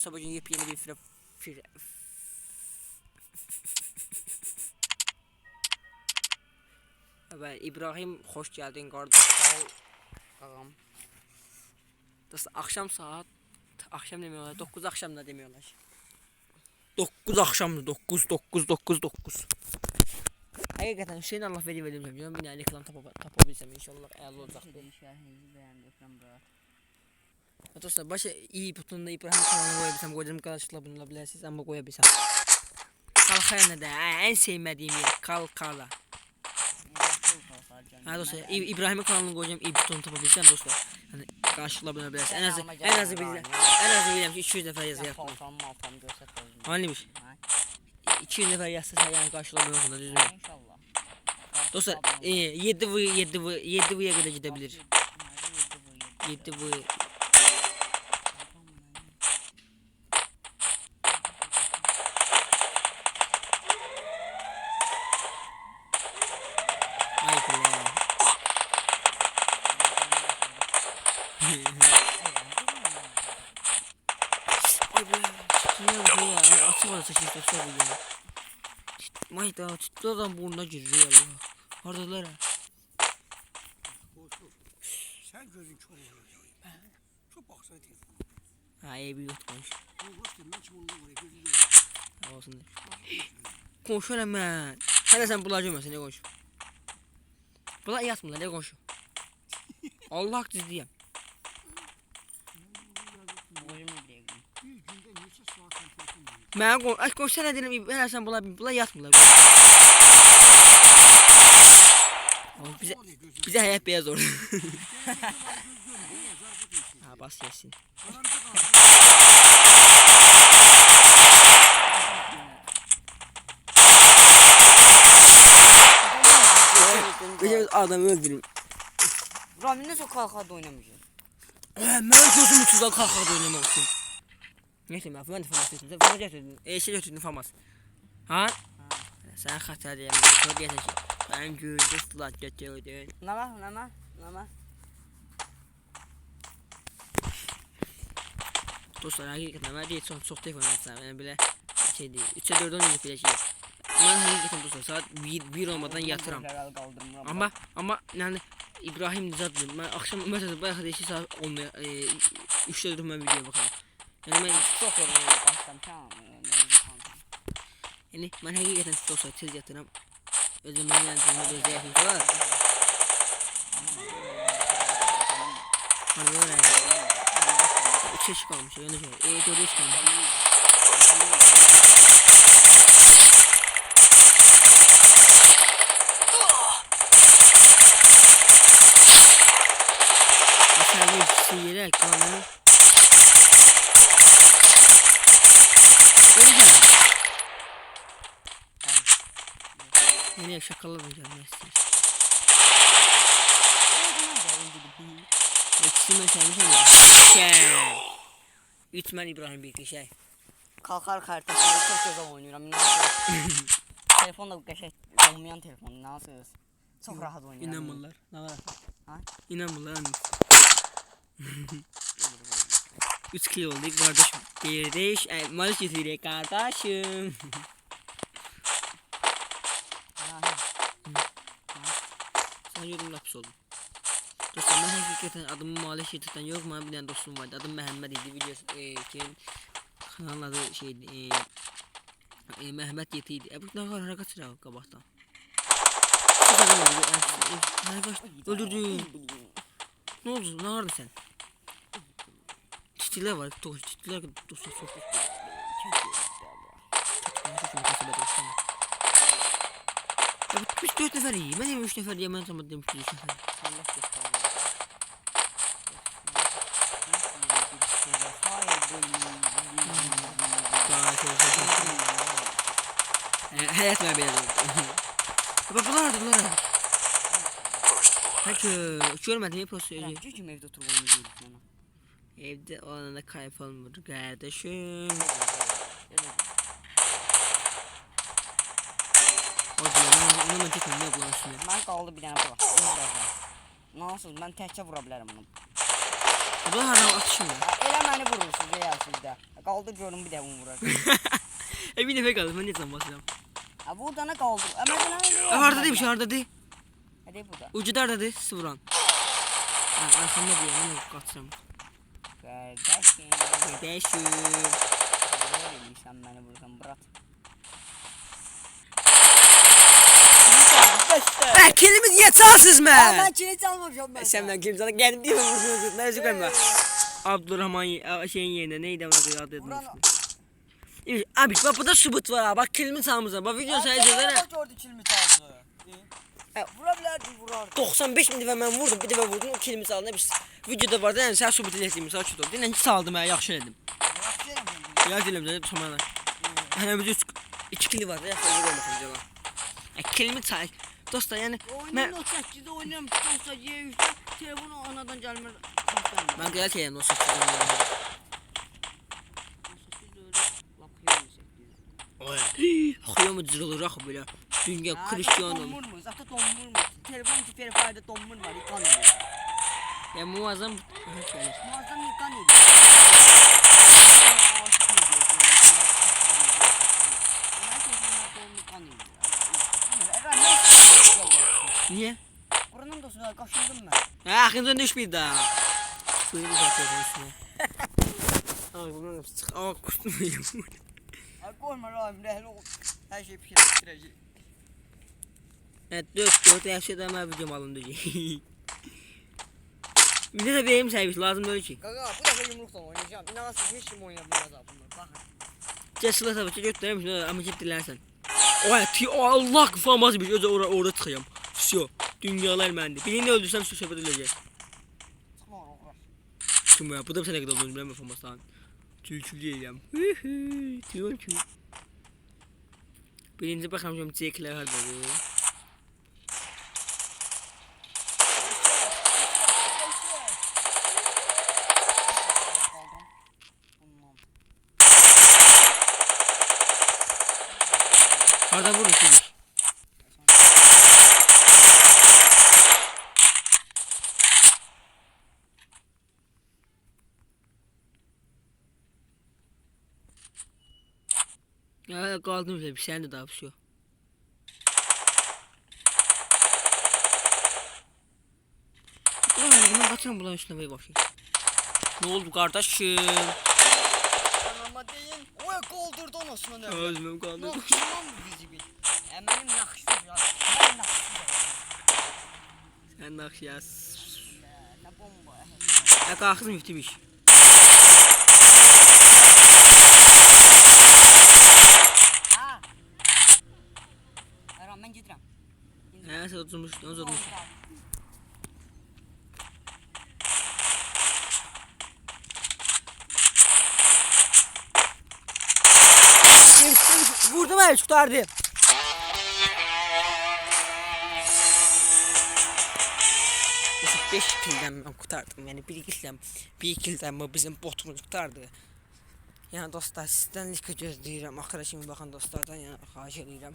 Sabah günü yepyeni bir fire... fire... Ben İbrahim hoş geldin kardeş. Sağ ol. Ağam. Dostlar akşam saat akşam demiyorlar 9 akşamda demiyorlar. 9 akşamda 9 9 9 9. Hakikaten Hüseyin Allah veri verir diyorum. Bir tane reklam tapa, tapabilsem inşallah el olacak. Şahinizi beğendi ekran bırak. Dostlar başa iyi butonunda İbrahim kanalına koyabilsem koyacağım arkadaşlar bunu olabilirsiniz ama koyabilsem. Kalkaya ne de en sevmediğim yer kalkala. Ha dostlar İ- İbrahim'in kanalını koyacağım iyi butonu tapabilsem dostlar. Hani karşılıkla bunu olabilirsiniz. En az en az bileceğim. En az ki 200 defa yazı özünü. Haniymiş? 200 defa yazsa sen yani karşılamıyorsun da düzgün. İnşallah. Dostlar e, 7 v 7 v 7 v'ye kadar gidebilir. 7 v Ay kulağa. Ay be. Ne bu ya? Ya. Mayda tuttu adam burnuna giriyor Allah. Oradalar ha. Sen gözün çok oluyor. Çok baksana telefonu. Ha iyi bir yutmuş. Ben. Olsun de. Konuşuyor hemen. Hele sen bulağı görmüyorsun ne konuşuyor. Bula yatmıyorlar ne konuşuyor. Allah dizdiyem. Boyum ne bileyim. Bir günde neçə saat sen telefon veriyorsun? Ben kon ay konuşsana dedim hele sen bula bula yatmıyorlar. Bize bize hayat beyaz değilsin? ha bas kaldı. Gece adamı öldürüm. Ramin nasıl kalkadı oynamayacak? Ben gözümü tuzağa kalkadı oynamak için. Neyse ben de famas ettim. Sen götürdün. E şey götürdün famas. Ha? Sen hata diyemem. Çok yeter. Ben gördüm flat götürdün. Var ne var? Dostlar hakikaten ben değil çok çok telefon etsem. Yani böyle şey değil. 3'e 4'e 10 bile şey. Ben hakikaten dostlar saat 1, 1 olmadan yatıram. Ama ama yani İbrahim zaten ben akşam mesela bayağı 2 saat olmaya e, 3'te 4 ben video bakalım. Yani ben Çok yorulmuyor baştan tamam. yani ben hakikaten dostlar tez yatıram. Özüm ben yani böyle zayıfım var. Hani böyle yani. 3 yaş kalmış yani şey. E 4 yaş kalmış. Mesela bir sihirek kanı. Öyle mi? Yine şakalarım canım istiyor. İkisi mesela bir şey? Şey. Ütmen İbrahim bir şey. Kalkar kardeşimle çok güzel oynuyorum. Nasıl? Telefon da qəşəng olmayan telefon. Nasıl? Çok rahat oynuyorum. İnanmırlar. Ne var? Ha? İnanmırlar. anne. 3 kilo olduk kardeşim. Kardeş, ay, mal getiriyor kardeşim. Ha, Yorum laps oldun. Dostum ben hakikaten adımı Malik Şirket'ten yok mu? Bir tane dostum vardı. Adım Mehmet idi. Videosu e, kimin kanalın adı şeydi. E, e, Mehmet Yeti idi. E bu ne kadar hareket sıra kabaktan. Çok adam oldu. E, e, hareket öldürdü. Ne oldu? Ne vardı sen? Çitiler var. Çok çitiler dostlar çok. Ya bitmiş 4 nefer iyi. Ben de 3 nefer diye ben zaman demiştim 3 nefer. Allah çok çok. Hayat ver beni. Baba bunlar da bunlar. Peki görmedim hep o söylüyor. Ben cücüm evde oturup oynayacaktık bana. Evde o anında kayıp olmadı kardeşim. O tekrar ne yapıyorsun ya? Ben kaldı bir. Onu birazdan. Nasıl? Ben təkcə vura bilərəm onu. Bu adam atışım ya. Ha, Elə məni vurursunuz ya sizdə. Qaldır görüm bir də bunu vurar. E bir dəfə qaldı. Mən necə basıram? Ha burada nə qaldır? Ə məsələn harda deyim, harda deyim. Hadi burada. Ucu da hardadır? Sıfıran. Ha, arxamda deyim, mən qaçıram. Qardaşım. Beşi. Sen beni buradan bırak. Hə, kilimi niyə çalsız mən? Ben kilit almamışım ben. Sən mən kim sana gəldim deyim vurdun. Nə üzü qoyma. Abdurrahman şeyin yerində neydi adı adı ismi. Abi bak burada sübut var ha. Bak kilimi çalmısan. Bak video sayı söylene. gördü kilimi çaldı. Vurabilirdi vurardı. 95 min dəfə mən vurdum, bir dəfə vurdum, o kilimi çaldı. Bir videoda var da, yəni sən sübut eləyəcək, misal ki, deyən ki, saldım hə, yaxşı elədim. Ya deyirəm də, sonra. Hə, bir 2 kili var cəla. Ə, kilimi çay. Dostlar, yəni mən Oyunun o 8'de oynuyorum. Tutarsa Y3'te telefonu anadan gelmez. mən qəlat edirəm o 8-də. Oy. Xıyamı cırılır axı belə. Dünya Cristiano. Donmur mu? Zaten donmur mu? Telefon ki telefonu donmur mu? Yıkan ediyor. Ya muazzam. Muazzam yıkan kaşındın mı? Ha, akıncın düş bir daha. Suyu bir bakıyorum üstüne. Abi bunlar da sık ama kurtulmuyor. Abi korkma Rahim, rehli. Her şey pişir, pişirecek. Evet, dört, dört her şeyden ben videom alın diyeceğim. Bir de benim servis lazım böyle şey. Kanka bu defa yumrukla oynayacağım. İnanasın hiç kim oynayamıyor abi bunlar. Bakın. Cesula savaşı götüremiş ama cep dilersen. Oya tüy Allah kafam azmış. Şey, Özel orada tıkayım. Şu. Dünyalar məndə. Birini öldürsəm şu onu uğraş. Kim ya? Bu da sənə qədər olduğunu bilməm famasdan. Tülkülü eləyəm. Tülkü. Birinci baxamışam Jacklər hardadır. Harda vurur ki? Ya kaldım öyle bir sen de yok. Ulan bunu kaçan bulan üstüne bir bakayım. Ne oldu kardeşim? Anama deyin. Oy koldurdu anasını ne? Özlem kaldı. Nakşıman mı bizi bil? Benim nakşım ya. Ben nakşım Sen nakşiyas. Ne bomba. Ya kalkızım yutmuş. Ha. Erhan ben gidiyorum. Sen oturmuş, sen oturmuş. Vurdum el tutardı. Beş kilden ben kurtardım yani bir kilden bir kilden bu bizim botumuz kurtardı. Yani dostlar sizden like gözləyirəm. Axıra kimi baxan dostlardan yəni xahiş edirəm.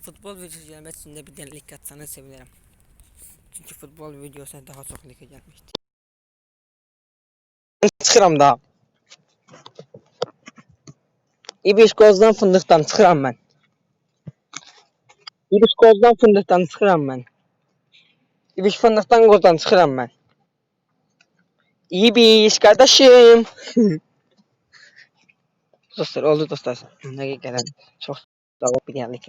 Futbol videosu də bir dənə like atsanız sevinirim. Çünki futbol videosuna daha çox like gəlmişdi. Çıxıram da. İbiskozdan fındıqdan çıxıram mən. İbiskozdan fındıqdan çıxıram mən. İbis fındıqdan qozdan çıxıram mən. İbis qardaşım. dostlar oldu dostlar. Həqiqətən çox sağ ol bir dənə like.